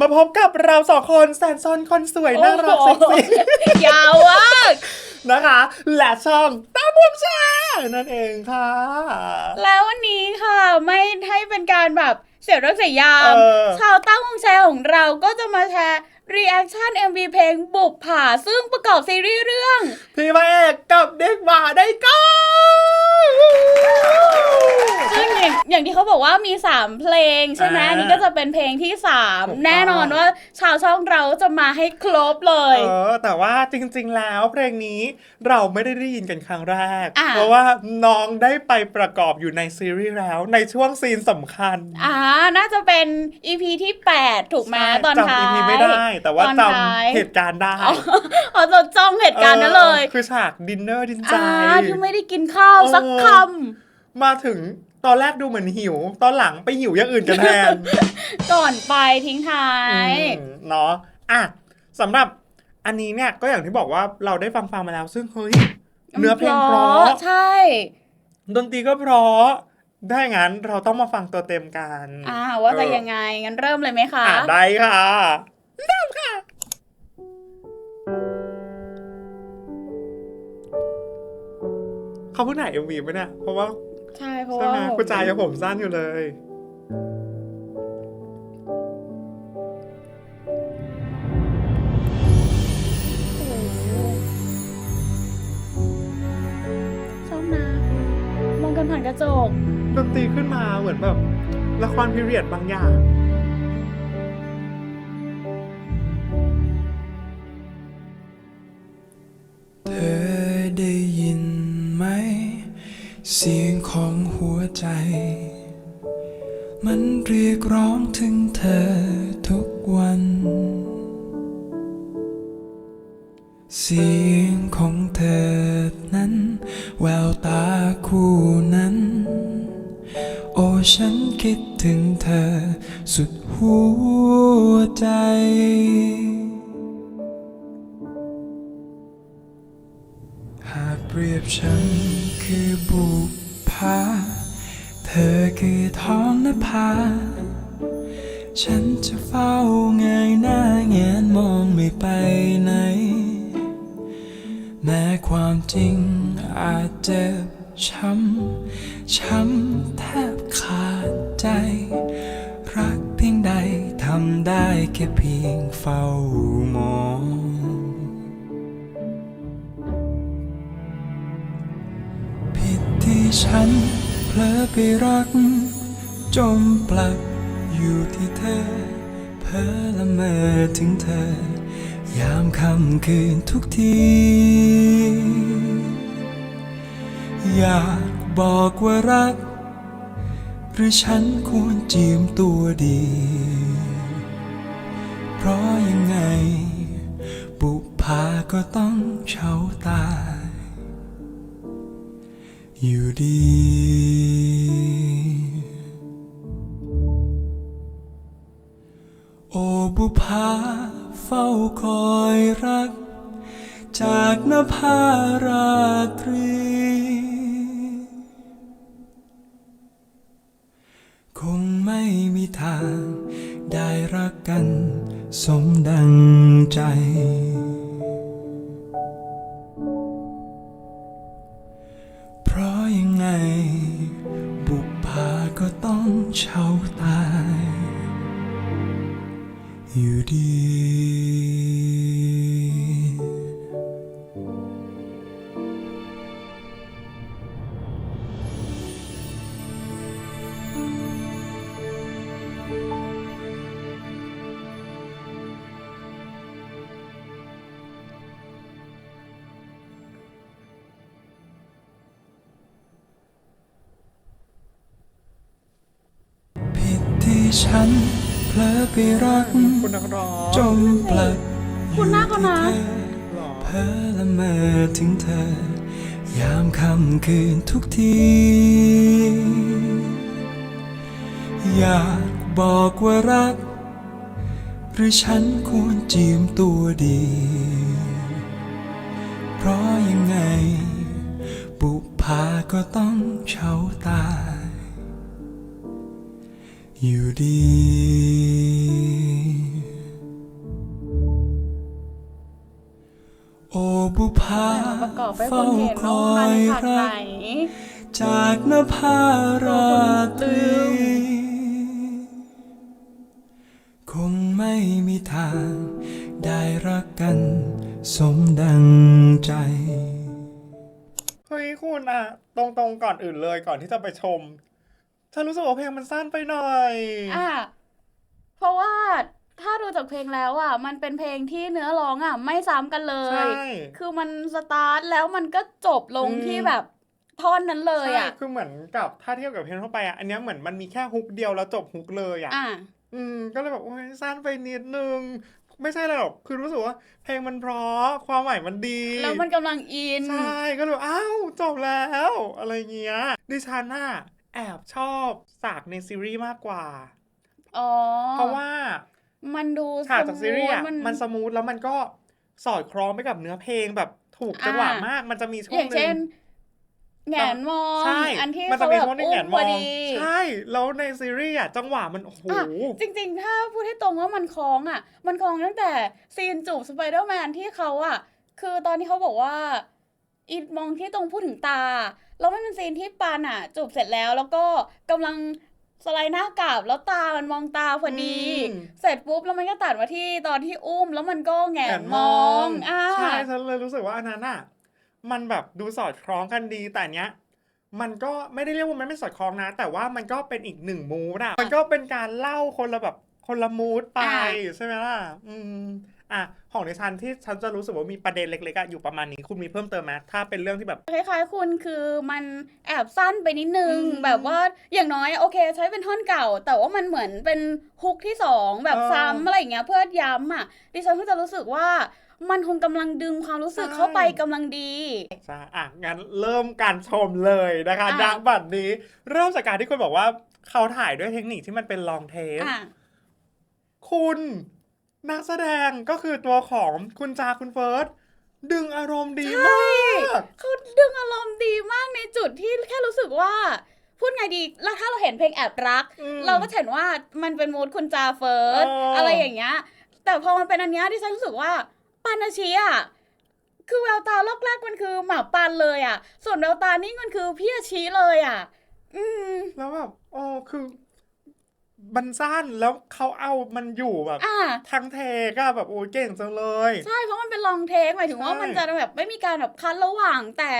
มาพบกับเราสองคนแสนซอนคนสวยน่ารักโอ้เซ็กโหซี่ยาวมากนะคะ และช่องตามวงแชร์นั่นเองค่ะ แล้ววันนี้ค่ะ ไม่ให้เป็นการแบบเสียเรื่องเสียยามเออชาวตั้งวงแชร์ของเราก็จะมาแชร์รีแอคชั่น MV เพลงบุกผ่าซึ่งประกอบซีรีส์เรื่อง พี่พระเอกกับเด็กหมาได้ก้า ซึ่งอย่างอย่างที่เขา บอกว่ามี 3 เพลงใช่ไหมอ่าอันนี้ก็จะเป็นเพลงที่ ถูกต้อง 3 แน่นอนว่าชาวช่องเราจะมาให้ครบเลย เออแต่ว่าจริงๆแล้วเพลงนี้เราไม่ได้ได้ยินกันครั้งแรก อะ เพราะว่าน้องได้ไปประกอบอยู่ในซีรีส์แล้วในช่วงซีนสำคัญอ่าน่าจะเป็น EP ที่ 8 ถูกไหมตอนท้าย จำอีพีไม่ได้ แต่ว่าตอนจท้ายำเหตุการณ์ได้อ๋ออ๋อจะจ้องเหตุการณ์นั้นเลยออคือฉากดินเนอร์ดินใจ อ่าที่ไม่ได้กินข้าวสักคมาถึง ตอนแรกดูเหมือนหิว ตอนหลังไปหิวอย่างอื่นกันแทนำก่อนไปทิ้งท้าย อืมเนาะอะสำหรับอันนี้เนี่ยก็อย่างที่บอกว่าเราได้ฟังฟังมาแล้ว ซึ่งเฮ้ยเนื้อเพลงเพราะใช่ ดนตรีก็เพราะถ้าอย่างนั้นเราต้องมาฟังตัวเต็มกันอ่า ว่าจะเออยังไง งั้นเริ่มเลยไหมคะอะได้ค่ะ เริ่มค่ะ เขาเพิ่งถ่ายเอ็มวีไหมเนี่ยเพราะว่า ใช่เพราะใช่ว่าไหมคุณจายยังผมสั้นอยู่เลยชอบนะมองกันผ่านกระจก ดนตรีขึ้นมาเหมือนแบบ ละครพิเรียดบางอย่าง เธอได้ยินไหม เสียงของหัวใจ มันเรียกร้องถึงเธอทุกวัน เสียงของเธอนั้น แววตาคู่นั้น โอ้ฉันคิดถึงเธอสุดหัวใจหากเปรียบฉันคือบุ ธอคือท้องนภา ฉันจะเฝ้าเงยหน้าแงนมองไม่ไปไหน แม้ความจริงอาจเจ็บช้ำ ช้ำแทบขาดใจ รักเพียงใดทำได้แค่เพียงเฝ้ามองผิดที่ฉัน เผลอไปรัก จมปลักอยู่ที่เธอ เพ้อละเมอถึงเธอ ยามค่ำคืนทุกที อยากบอกว่ารัก หรือฉันควรจีมตัวดี เพราะยังไง บุปผาก็ต้องเฉาตา อยู่ดี โอ้บุพาเฝ้าคอยรัก จากนภาราตรี คงไม่มีทางได้รักกัน สมดังใจ อยู่ดีผิดที่ฉัน เผลอไปรักคุณนักร้องจมปลักคุณหน้าเขานะอยู่ที่เธอหรอเพ้อละเมอถึงเธอ ยามค่ำคืนทุกที อยากบอกว่ารัก หรือฉันควรจีมตัวดี เพราะยังไง บุปผาก็ต้องเฉาตาย อยู่ดี โอบุพาประกอบไปคนเห็นน้องพันผ่าไนจากนภาราตรีคงไม่มีทาง ได้รักกัน สมดังใจเฮ้ยคุณอะตรงๆก่อนอื่นเลยก่อนที่จะไปชม ฉันรู้สึกว่าเพลงมันสั้นไปหน่อย อะเพราะว่าถ้าดูจากเพลงแล้วอะ มันเป็นเพลงที่เนื้อร้องอะ ไม่ซ้ำกันเลใช่ ย คือมันสตาร์ทแล้วมันก็จบลงอืม ที่แบบท่อนนั้นเลยใช่อะ คือเหมือนกับถ้าเทียบกับเพลงทั่วไปอะอันเนี้ยเหมือนมันมีแค่ฮุกเดียวแล้วจบฮุกเลยอะอะ อืมก็เลยแบบโอ้ยสั้นไปนิดนึง ไม่ใช่อะไรหรอกคือรู้สึกว่า เพลงมันเพราะความหมายมันดีแล้วมันกำลังอิน ใช่ก็เลยอ้าวจบแล้ว อะไรเงี้ยดิฉันน่ะ แอบชอบฉากในซีรีส์มากกว่า อ๋อ เพราะว่ามันดูฉากจากซีรีส์อะสมูทมันสมูทแล้วมันก็สอดคล้องไปกับเนื้อเพลงแบบถูกจังหวะอ่ามมาก มันจะมีช่อวงย่างหนึ่เช่งนแหงนมองใช่อันที่มันจะเขามีแบบช่วงหนึงอุ้แหงมนพมอองดีใช่ แล้วในซีรีส์อะจังหวะมันโอ้โหอะจริง ๆ ถ้าพูดให้ตรงว่ามันคล้องอะ มันคล้องตั้งแต่ซีนจูบสไปเดอร์แมนที่เขาอะ คือตอนที่เขาบอกว่าอีมองที่ตรงพูดถึงตา แล้วมันเป็นซีนที่ปานอะ จูบเสร็จแล้วแล้วก็กำลังสไลด์หน้ากลับแล้วตามันมองตาพอดีอืมเสร็จปุ๊บแล้วมันก็ตัดมาที่ตอนที่อุ้มแล้วมันก็แหงแหนนมมอองงอ่าใช่ฉันเลยรู้สึกว่าอันนั้นอะมันแบบดูสอดคล้องกันดีแต่เนี้ยมันก็ไม่ได้เรียกว่ามันไม่สอดคล้องนะ แต่ว่ามันก็เป็นอีกหนึ่งมูดอะมันก็เป็นการเล่าคนละแบบคนละมูดไปอ่าใช่ไหมล่ะ อืม อะของดิฉันที่ฉันจะรู้สึกว่ามีประเด็นเล็กๆอะอยู่ประมาณนี้คุณมีเพิ่มเติมไหมถ้าเป็นเรื่องที่แบบ คล้ายๆคุณคือมันแอบสั้นไปนิดนึง อืมแบบว่าอย่างน้อยโอเค ใช้เป็นท่อนเก่า แต่ว่ามันเหมือนเป็นฮุกที่สองแบบเออซ้ำอะไรอย่างเงี้ยเพื่อย้ำอะดิฉันก็จะรู้สึกว่ามันคงกำลังดึงความรู้สึกใช่ เข้าไปกำลังดี ใช่อะงั้นเริ่มการชมเลยนะคะอะ ณบัดนี้ เริ่มจากการที่คุณบอกว่าเขาถ่ายด้วยเทคนิคที่มันเป็นลองเทปอะคุณ นักแสดงก็คือตัวของคุณจาคุณเฟิร์สดึงอารมณ์ดีมากเขาดึงอารมณ์ดีมากในจุดที่แค่รู้สึกว่า พูดไงดีแล้วถ้าเราเห็นเพลงแอบรักอืมเราก็จะเห็นว่ามันเป็นมูดคุณจาเฟิร์สเออออะไรอย่างเงี้ยแต่พอมันเป็นอันเนี้ยที่ฉันรู้สึกว่าปานาชีอะคือแววตาลอกแรกมันคือหมาปันเลยอะ ส่วนแววตานี่มันคือพี่อาชีเลยอะ อืมแล้วแบบโอ้คือ มันสั้นแล้วเขาเอามันอยู่แบบอะทั้งเทก็แบบโอ้ยเก่งจังเลย ใช่เพราะมันเป็นลองเทคหมายถึงว่าใช่ มันจะแบบไม่มีการแบบคัดระหว่างแต่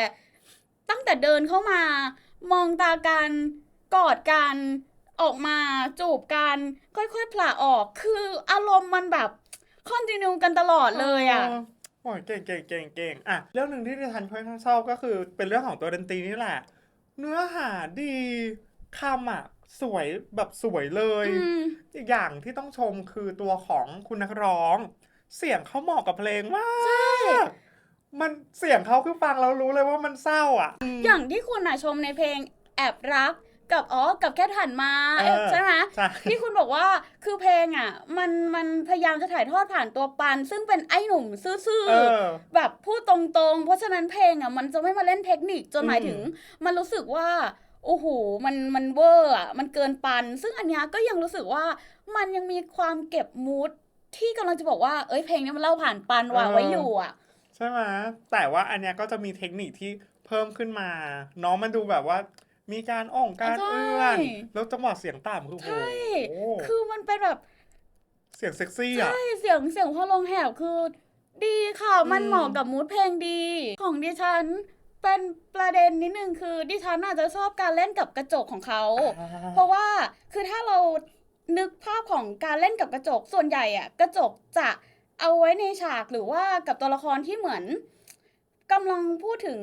ตั้งแต่เดินเข้ามามองตากันกอดกันออกมาจูบกันค่อยๆผละออกคืออารมณ์มันแบบคอนติเนียกันตลอดเลยอะ โอ้ยเก่งเก่งเก่งเก่งอะเรื่องหนึ่งที่ดิฉันค่อนข้างชอบก็คือเป็นเรื่องของตัวดนตรีนี่แหละ เนื้อหาดีคำอะ สวยแบบสวยเลยอืมอีกอย่างที่ต้องชมคือตัวของคุณนักร้อง เสียงเขาเหมาะกับเพลงมากใช่มันเสียงเขาคือฟังแล้วรู้เลยว่ามันเศร้าอะ อย่างที่คุณอะชมในเพลงแอบรักกับอ๋อกับแค่ถันมาเออเอ๊ะใช่ไหมใช่ที่คุณบอกว่าคือเพลงอะ มันมันพยายามจะถ่ายทอดผ่านตัวปัน ซึ่งเป็นไอ้หนุ่มซื่อเออๆแบบพูดตรงๆ เพราะฉะนั้นเพลงอะมันจะไม่มาเล่นเทคนิคจนหมายอืมถึง มันรู้สึกว่า โอ้โห มัน มันเวอร์อะ มันเกินปัน ซึ่งอันเนี้ยก็ยังรู้สึกว่า มันยังมีความเก็บมูดที่กำลังจะบอกว่า เอ้ย เพลงเนี้ยมันเล่าผ่านปันวางไว้อยู่อะ ใช่ไหมแต่ว่าอันเนี้ยก็จะมีเทคนิคที่เพิ่มขึ้นมา น้องมันดูแบบว่า มีการอ่องการใช่เอื้อน แล้วจังหวะเสียงต่ำคือโอ้ใช่โหคือมันเป็นแบบ เสียงเซ็กซี่อะ ใช่ เสียง เสียงพอลงแหบคือ ดีค่ะ มันอืมเหมาะกับมูดเพลงดี ของดิฉัน เป็นประเด็นนิดนึงคือดิฉันอาจจะชอบการเล่นกับกระจกของเขา เพราะว่าคือถ้าเรานึกภาพของการเล่นกับกระจกส่วนใหญ่อะกระจกจะเอาไว้ในฉากหรือว่ากับตัวละครที่เหมือนกำลังพูดถึง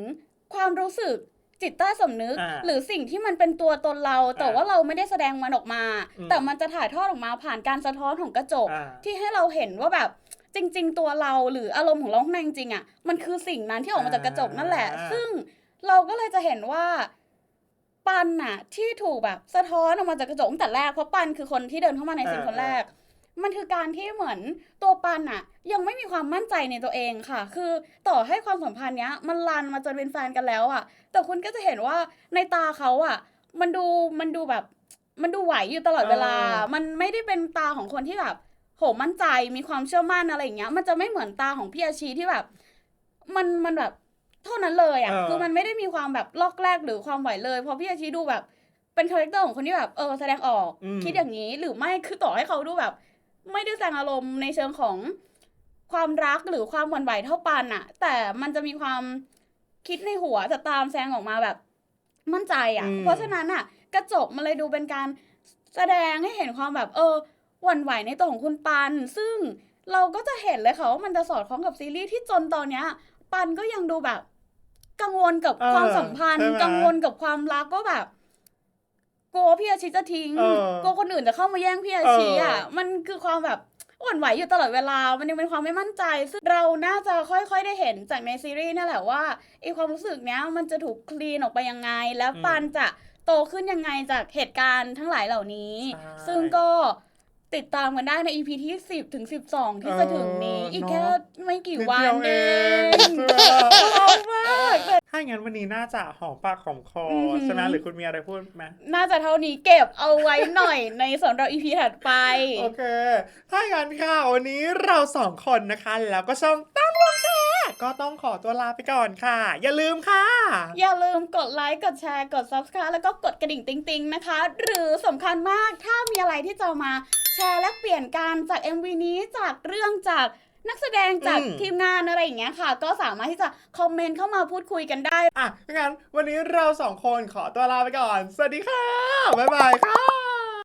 ความรู้สึกจิตใต้สำนึกอ่าหรือสิ่งที่มันเป็นตัวตนเรา แต่อ่าว่าเราไม่ได้แสดงมันออกมาอืมแต่มันจะถ่ายทอดออกมาผ่านการสะท้อนของกระจกอ่าที่ให้เราเห็นว่าแบบ จริง ๆ ตัวเราหรืออารมณ์ของเราข้างในจริงๆอะมันคือสิ่งนั้นที่ออกมาจากกระจกนั่นแหละ อ่า ซึ่งเราก็เลยจะเห็นว่า ปันน่ะ ที่ถูกแบบสะท้อนออกมาจากกระจกตั้งแต่แรกเพราะปันคือคนที่เดินเข้ามาในสิ่งคนแรก มันคือการที่เหมือนตัวปันอะยังไม่มีความมั่นใจในตัวเองค่ะ คือต่อให้ความสัมพันธ์เนี้ย มันลันมาจนเป็นแฟนกันแล้วอะแต่คุณก็จะเห็นว่าในตาเขาอะมันดูมันดูแบบ มันดูไหวอยู่ตลอดเวลา เออ มันไม่ได้เป็นตาของคนที่แบบ โหมั่นใจมีความเชื่อมั่นอะไรอย่างเงี้ย มันจะไม่เหมือนตาของพี่อาชีที่แบบ มันมันแบบเท่านั้นเลยอะเออ คือมันไม่ได้มีความแบบลอกแรกหรือความไหวเลยเพราะพี่อาชีดูแบบ เป็นคาแรคเตอร์ของคนที่แบบเออแสดงออกอืม คิดอย่างนี้หรือไม่คือต่อให้เขาดูแบบ ไม่ได้แสดงอารมณ์ในเชิงของความรักหรือความหวั่นไหวเท่าปันอะแต่มันจะมีความคิดในหัวจะตามแสดงออกมาแบบมั่นใจอะอืม เพราะฉะนั้นอะกระจกมันเลยดูเป็นการแสดงให้เห็นความแบบ เออ หวั่นไหวในตัวของคุณปัน ซึ่งเราก็จะเห็นเลยค่ะว่ามันจะสอดคล้องกับซีรีส์ที่จนตอนเนี้ย ปันก็ยังดูแบบ กังวลกับเออความสัมพันธ์ ใช่ไหมกังวลกับความรักก็แบบกลัวพี่อาชิจะทิ้งเออกลัวคนอื่นจะเข้ามาแย่งพี่อาชิอะเออ มันคือความแบบหวั่นไหวอยู่ตลอดเวลา มันยังเป็นความไม่มั่นใจ ซึ่งเราน่าจะค่อยๆได้เห็นจากในซีรีส์นั่นแหละว่าไอความรู้สึกเนี้ยมันจะถูกคลีนออกไปยังไง แล้วปันจะโตขึ้นยังไงจากเหตุการณ์ทั้งหลายเหล่านี้ ใช่ ซึ่งก็ ติดตามกันได้ใน EP ที่ 10 ถึง 12 ที่จะถึงนี้เอออีอีกเนอะแค่ไม่กี่นิดวัเดีนยวเอเองงใช่ไหมล่ะเบามากถ้าอย่างนั้นวันนี้น่าจะหอมปากหอมคอออหือใช่ไหมหรือคุณมีอะไรพูดไหมน่าจะเท่านี้เก็บเอาไว้หน่อยในสำหรับ EP ถัดไป โอเค ถ้าอย่างนั้นค่ะ วันนี้เราสองคนนะคะ แล้วก็ช่องตั้งวงแชร์ ก็ต้องขอตัวลาไปก่อนค่ะ อย่าลืมค่ะ อย่าลืมกดไลค์กดแชร์กด Subscribe แล้วก็กดกระดิ่งติ๊งๆนะคะ หรือสำคัญมากถ้ามีอะไรที่จะมาแชร์และเปลี่ยนการจาก MV นี้จากเรื่องจากนักแสดงจากอืม ทีมงานอะไรอย่างเงี้ยค่ะ ก็สามารถที่จะคอมเมนต์เข้ามาพูดคุยกันได้ อะงั้นวันนี้เราสองคนขอตัวลาไปก่อน สวัสดีค่ะ บ๊ายบายค่ะ